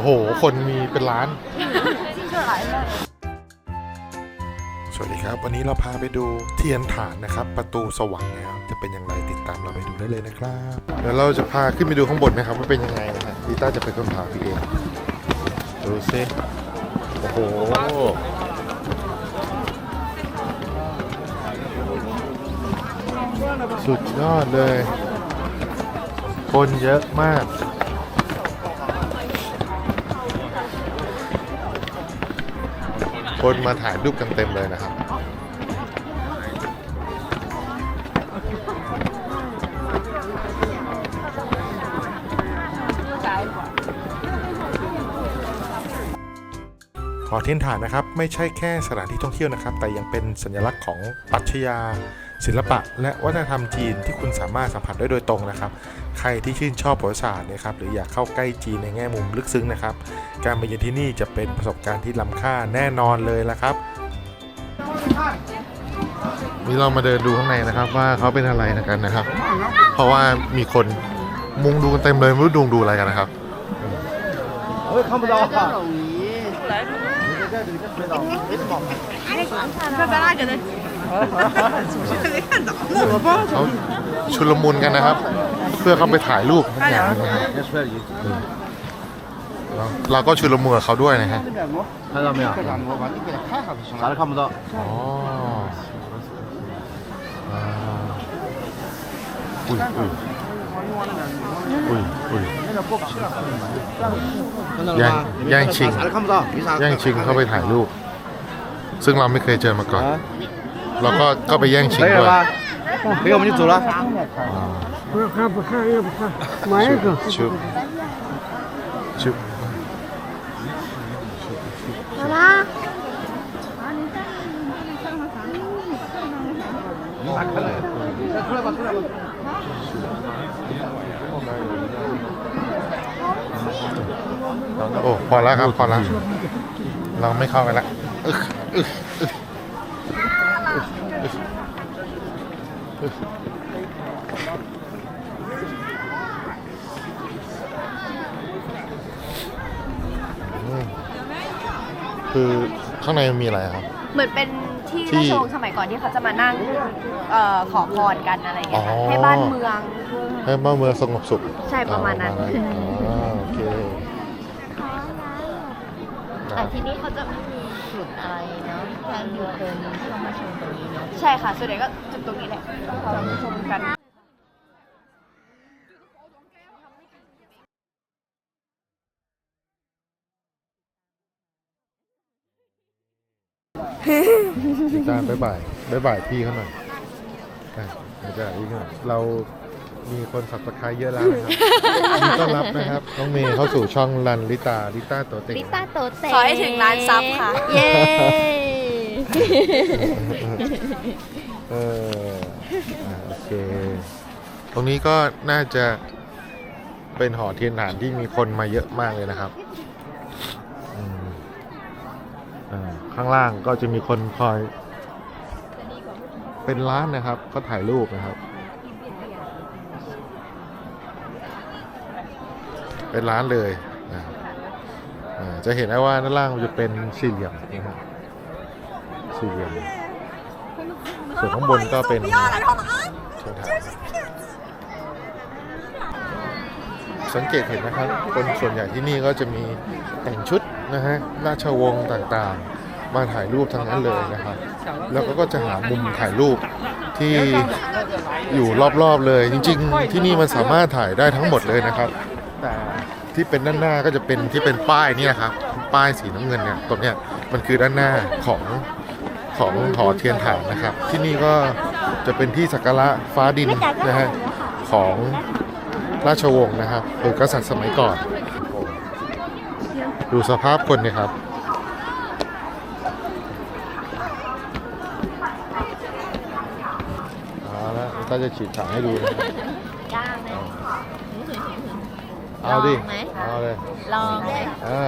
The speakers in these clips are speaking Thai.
อ้โห คนมีเป็นล้าน สวัสดีครับ วันนี้เราพาไปดูเทียนฐานนะครับ ประตูสวรรค์นะครับจะเป็นอย่างไรติดตามเราไปดูได้เลยนะครับเดี๋ยวเราจะพาขึ้นไปดูข้างบนนะครับว่าเป็นยังไงนะฮะลิต้าจะเป็นคนพาพี่เองดูซิโอ้โหสุดยอดเลย คนเยอะมาก คนมาถ่ายรูปกันเต็มเลยนะครับ หอเทียนฐานนะครับ ไม่ใช่แค่สถานที่ท่องเที่ยวนะครับ แต่ยังเป็นสัญลักษณ์ของปรัชญาศิลปะ และวัฒนธรรมจีนที่คุณสามารถสัมผัสได้โดยตรงนะครับ ใครที่ชื่นชอบประวัติศาสตร์นะครับหรืออยากเข้าใกล้จีนในแง่มุมลึกซึ้งนะครับ การไปเยือนที่นี่จะเป็นประสบการณ์ที่ล้ำค่าแน่นอนเลยละครับนี่เรามาเดินดูข้างในนะครับว่าเขาเป็นอะไรกันนะครับ เพราะว่ามีคนมุงดูกันเต็มเลยไม่รู้ดูดูอะไรกันนะครับเฮ้ยเข้ามาดูค่ะชุลมุนกันนะครับ พื่อเข้าไปถ่ายรูปทุกอย่างนะครับ 先出来一， เราเราก็ชุลมุนกับเขาด้วยนะฮะ 看到没有？啥都看不到。 อ๋ออ่าอุ้ยอุ้ยอุ้ยอุ้ย 看到了吗烟烟青啥都看不到，没啥。 แย่งชิงเข้าไปถ่ายรูป ซึ่งเราไม่เคยเจอมาก่อน 啊， เราก็ก็ไปแย่งชิง 可以 ด้วย 了吧？ 可以，我们就走了。不看不看也不看，买一个。 ชุบชุบ 好啦， โอ้พอแล้วครับพอแล้วเราไม่เข้าไปแล้ว คือข้างในมันมีอะไรครับ เหมือนเป็นที่ที่ราชวงศ์สมัยก่อนที่เขาจะมานั่งเอ่อขอพรกันอะไรอย่างเงี้ยค่ะอ๋อ ให้บ้านเมือง ให้บ้านเมืองสงบสุขใช่ประมาณนั้นอ๋ออ๋อโอเคแต่ที่นี่เขาจะไม่มีจุดอะไรเนาะแค่อยู่เดินเข้ามาชมตรงนี้เนาะ ใช่ค่ะส่วนใหญ่ก็จุดตรงนี้แหละเขาชมกัน จารย์บ๊ายบายบ๊ายบายพี่เขาหน่อยอะอาจารย์พี่เขาหน่อยเรามีคนสับสกายเยอะแล้วนะครับยินดีต้อนรับนะครับน้องเมย์เข้าสู่ช่องรันลิตาลิต้าตัวเต็งลิต้าโตเตขอให้ถึงล้านซับค่ะ เย้ เอออะโอเค ตรงนี้ก็น่าจะเป็นหอเทียนฐานที่มีคนมาเยอะมากเลยนะครับ ข้างล่างก็จะมีคนคอย เป็นร้านนะครับเขาถ่ายรูปนะครับ เป็นร้านเลยนะจะเห็นได้ว่าด้านล่างมันจะเป็นสี่เหลี่ยมนะครับสี่เหลี่ยมส่วนข้างบนก็เป็นชิงฐานสังเกตเห็นนะครับ คนส่วนใหญ่ที่นี่ก็จะมีแต่งชุดนะฮะราชวงศ์ต่างๆ มาถ่ายรูปทั้งนั้นเลยนะครับ แล้วก็จะหามุมถ่ายรูปที่อยู่รอบๆเลย จริง ๆ ที่นี่มันสามารถถ่ายได้ทั้งหมดเลยนะครับ แต่ที่เป็นด้านหน้าก็จะเป็นที่เป็นป้ายนี่นะครับ ป้ายสีน้ำเงินเนี่ยตรงเนี้ยมันคือด้านหน้าของของหอเทียนฐานนะครับ ที่นี่ก็จะเป็นที่สักการะฟ้าดินนะฮะของราชวงศ์นะครับหรือกษัตริย์สมัยก่อน ดูสภาพคนเนี่ยครับ เอาละถ้าจะฉีดฉากให้ดูนะย่างไหมเอาดิลองไหมเอาเลย ลองไหมอ่า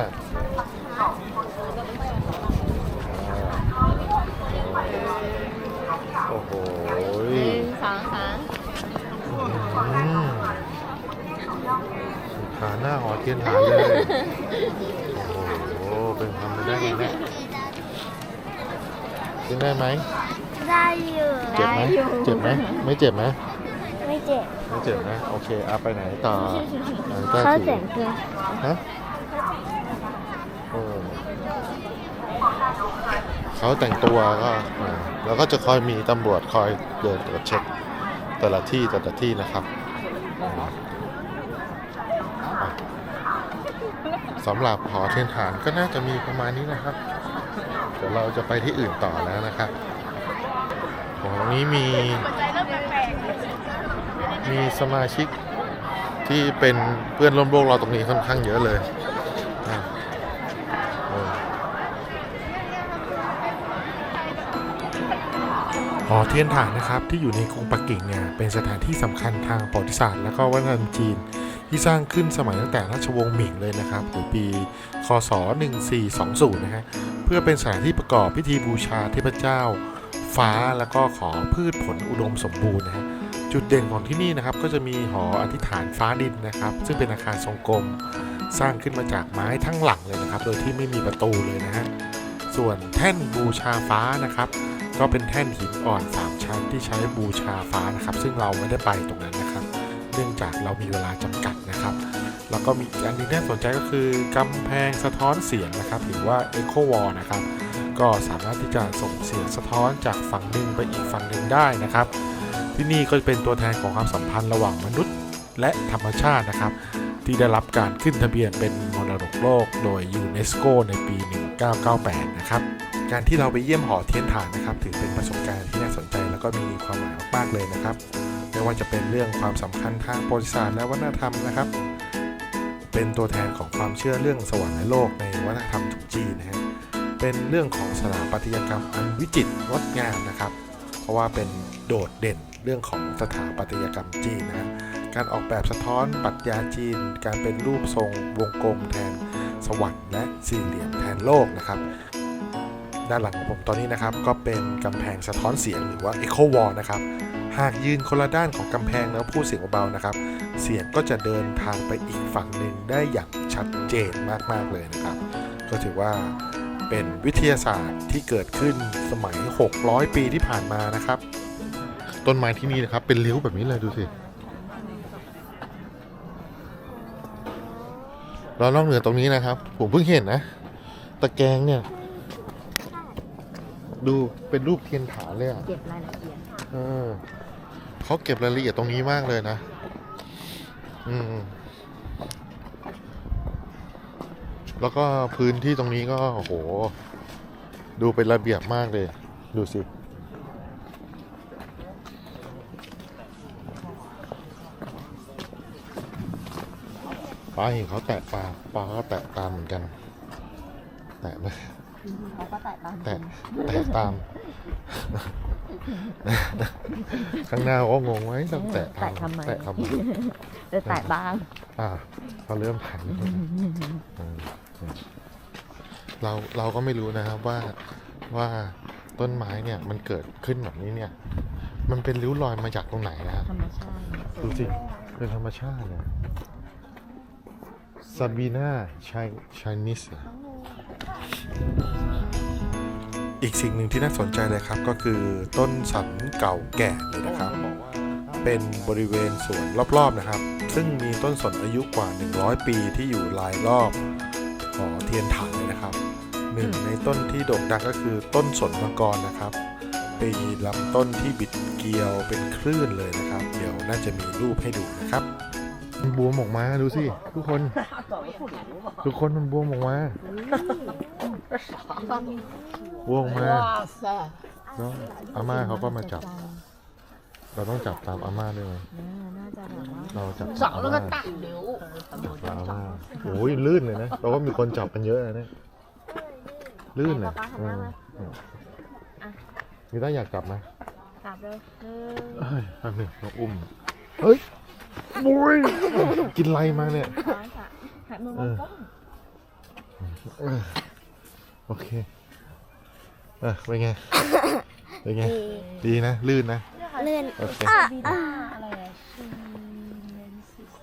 โอ้โหหนึ่งสองสามอืมหาหน้าหอเทียนหาเลย โอ้โห เป็นทำไปได้ไงเนี่ยขึ้นได้ไหม ได้อยู่เจ็บไหมเจ็บไหมไม่เจ็บไหมไม่เจ็บไม่เจ็บนะโอเคเอาไปไหนต่อไหนต่อเขาสิเสียงคือฮะเออเขาแต่งตัวก็อ่าแล้วก็จะคอยมีตำรวจคอยเดินตรวจเช็คแต่ละที่แต่ละที่นะครับอะสำหรับหอเทียนฐานก็น่าจะมีประมาณนี้นะครับ เดี๋ยวเราจะไปที่อื่นต่อแล้วนะครับ ของนี้มีมีสมาชิกที่เป็นเพื่อนร่วมโลกเราตรงนี้ค่อนข้างเยอะเลยหอเทียนฐานนะครับที่อยู่ในกรุงปักกิ่งเนี่ยเป็นสถานที่สำคัญทางประวัติศาสตร์ และก็วัฒนธรรมจีน ที่สร้างขึ้นสมัยตั้งแต่ราชวงศ์หมิงเลยนะครับหรือปี คศ 1420 นะฮะเพื่อเป็นสถานที่ประกอบพิธีบูชาเทพเจ้า ฟ้าแล้วก็ขอพืชผลอุดมสมบูรณ์นะฮะจุดเด่นของที่นี่นะครับก็จะมีหออธิษฐานฟ้าดินนะครับ ซึ่งเป็นอาคารทรงกลมสร้างขึ้นมาจากไม้ทั้งหลังเลยนะครับ โดยที่ไม่มีประตูเลยนะฮะส่วนแท่นบูชาฟ้านะครับ ก็เป็นแท่นหินอ่อน 3 ชั้นที่ใช้บูชาฟ้านะครับ ซึ่งเราไม่ได้ไปตรงนั้นนะครับ เนื่องจากเรามีเวลาจำกัดนะครับ แล้วก็มีอันหนึงที่น่าสนใจก็คือกำแพงสะท้อนเสียงนะครับหรือว่า Echo Wall นะครับ ก็สามารถที่จะส่งเสียงสะท้อนจากฝั่งหนึ่งไปอีกฝั่งหนึ่งได้นะครับ ที่นี่ก็เป็นตัวแทนของความสัมพันธ์ระหว่างมนุษย์ และธรรมชาตินะครับ ที่ได้รับการขึ้นทะเบียนเป็นมรดกโลก โดยยูเนสโกในปี 1998 นะครับการที่เราไปเยี่ยมหอเทียนฐานนะครับ ถือเป็นประสบการณ์ที่น่าสนใจแล้วก็มีความหมายมากๆเลยนะครับไม่ว่าจะเป็นเรื่องความสำคัญทางประวัติศาสตร์และวัฒนธรรมนะครับ เป็นตัวแทนของความเชื่อเรื่องสวรรค์และโลกในวัฒนธรรมจีนนะฮะ เป็นเรื่องของสถาปัตยกรรมอันวิจิตรงดงามนะครับ เพราะว่าเป็นโดดเด่นเรื่องของสถาปัตยกรรมจีนนะการออกแบบสะท้อนปรัชญาจีน การเป็นรูปทรงวงกลมแทนสวรรค์และสี่เหลี่ยมแทนโลกนะครับ ด้านหลังของผมตอนนี้นะครับ ก็เป็นกำแพงสะท้อนเสียงหรือว่า Echo Wall นะครับหากยืนคนละด้านของกำแพงแล้วพูดเสียงเบาๆนะครับ เสียงก็จะเดินทางไปอีกฝั่งหนึ่งได้อย่างชัดเจนมากๆเลยนะครับ ก็ถือว่า เป็นวิทยาศาสตร์ที่เกิดขึ้นสมัย 600 ปีที่ผ่านมานะครับ ต้นไม้ที่นี่นะครับ เป็นเลี้ยวแบบนี้เลยดูสิเรานอกเหนือตรงนี้นะครับ ผมเพิ่งเห็นนะ ตะแกรงเนี่ย ดูเป็นรูปเทียนฐานเลยอะเก็บรายละเอียดเออเขาเก็บรายละเอียดตรงนี้มากเลยนะ อืม แล้วก็พื้นที่ตรงนี้ก็โอ้โห ดูเป็นระเบียบมากเลย ดูสิ ปลาเห็นเขาแตะปลา ปลาก็แตะตามเหมือนกัน แตะไหมเขาก็แตะตาม แตะแตะตาม ข้างหน้าก็งงไว้ต้องแตะตามแตะทำไมแตะทำไมเออแตะบ้าง อ่าเขาเริ่มผ่าน เราเราก็ไม่รู้นะครับว่าว่าต้นไม้เนี่ยมันเกิดขึ้นแบบนี้เนี่ย มันเป็นริ้วรอยมาจากตรงไหนนะครับธรรมชาติดูสิเป็นธรรมชาติเลยซาบีนาชายชายนิสอีกสิ่งหนึ่งที่น่าสนใจเลยครับก็คือต้นสันเก่าแก่เลยนะครับ เป็นบริเวณสวนรอบๆนะครับ ซึ่งมีต้นสนอายุกว่า 100 ปีที่อยู่รายรอบหอ เทียนฐานเลยนะครับหนึ่งในต้นที่โด่งดังก็คือต้นสนมังกรนะครับเป็นลำต้นที่บิดเกลียวเป็นคลื่นเลยนะครับ เดี๋ยวน่าจะมีรูปให้ดูนะครับมันบวมออกมาดูสิทุกคน ทุกคนมันบวมออกมาบวมออกมาแล้วอาม่าเขาก็มาจับ เราต้องจับตามอาม่าด้วยไหมน่าจะแบบว่าเราจับตามอาม่าจับตามอาม่าโอ้ยลื่นเลยนะเราก็มีคนจับกันเยอะนะเนี่ยลื่นเลยอืมอืมมีต้าอยากจับไหมกลับเลยเออเอ้ยแป๊บหนึงเราอุ้มเฮ้ยบุยกินอะไรมาเนี่ยร้านค่ะหายมือมองกล้องเออโอเคเออเป็นไง เป็นไง ดีนะ ลื่นนะ เลื่อนโอเค อะวีอะด้าอะไรอะชินเลนซิส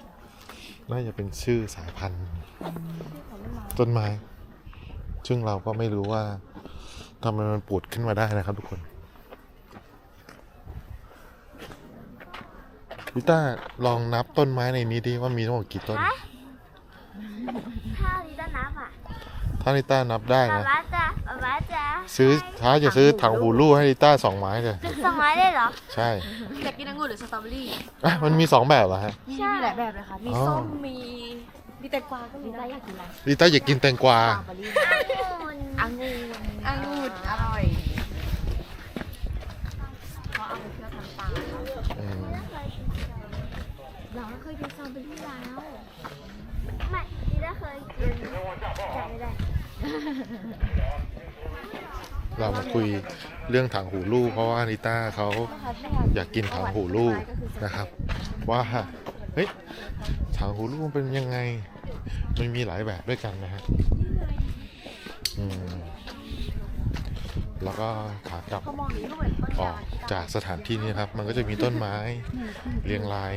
น่าจะเป็นชื่อสายพันธุ์ต้นไม้ ซึ่งเราก็ไม่รู้ว่าทำไมมันปูดขึ้นมาได้นะครับทุกคนวิต้าลองนับต้นไม้ในนี้ดิว่ามีทั้งหมดกี่ต้น ถ้าลิต้านับอะถ้าลิต้านับได้ป๊านะ ป๊าจะป๊าป๊าจะ ซื้อถ้าจะซื้อถังหูลู่ให้ลิต้าสองไม้เลยสองไม้ได้เหรอ ใช่อยากกินองุ่นหรือสตรอเบอรี่อะมันมีสองแบบเหรอฮะ มีมีหลายแบบเลยค่ะ มีอ๋อส้ม มีมีแตงกวา ก็มีได้อยากกินอะไรลิต้าอยากกินแตงกวาสตรอเบอรี่องุ่นองุ่นอร่อยเขาเอาไปเที่ยวทำปลาอืมเราก็เคยกินสตรอเบอรี่แล้วไม่ลิต้าเคยกินจำไม่ได้ เรามาคุยเรื่องถังหูลู่เพราะว่าลิต้าเขาอยากกินถังหูลู่นะครับ ว่าเฮ้ยถังหูลู่มันเป็นยังไงมันมีหลายแบบด้วยกันนะฮะอืมแล้วก็ขากลับออกจากสถานที่นี้ครับ มันก็จะมีต้นไม้เรียงราย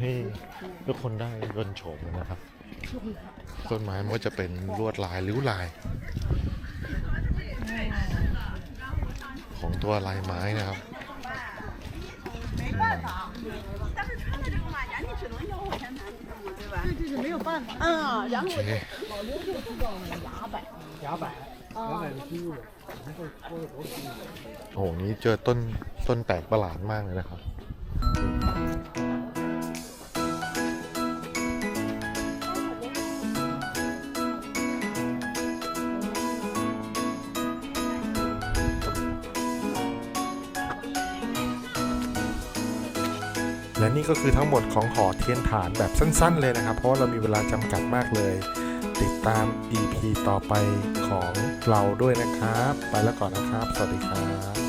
ให้ทุกคนได้ยนโฉมนะครับ ต้นไม้มันก็จะเป็นลวดลายริ้วลาย ของ ตัวลายไม้นะครับโอเคโอ้โห นี่เจอต้นต้นแปลกประหลาดมากเลยนะครับ และนี่ก็คือทั้งหมดของหอเทียนฐานแบบสั้น ๆ เลยนะครับ เพราะเรามีเวลาจำกัดมากเลย ติดตาม EP ต่อไปของเราด้วยนะครับ ไปแล้วก่อนนะครับ สวัสดีครับ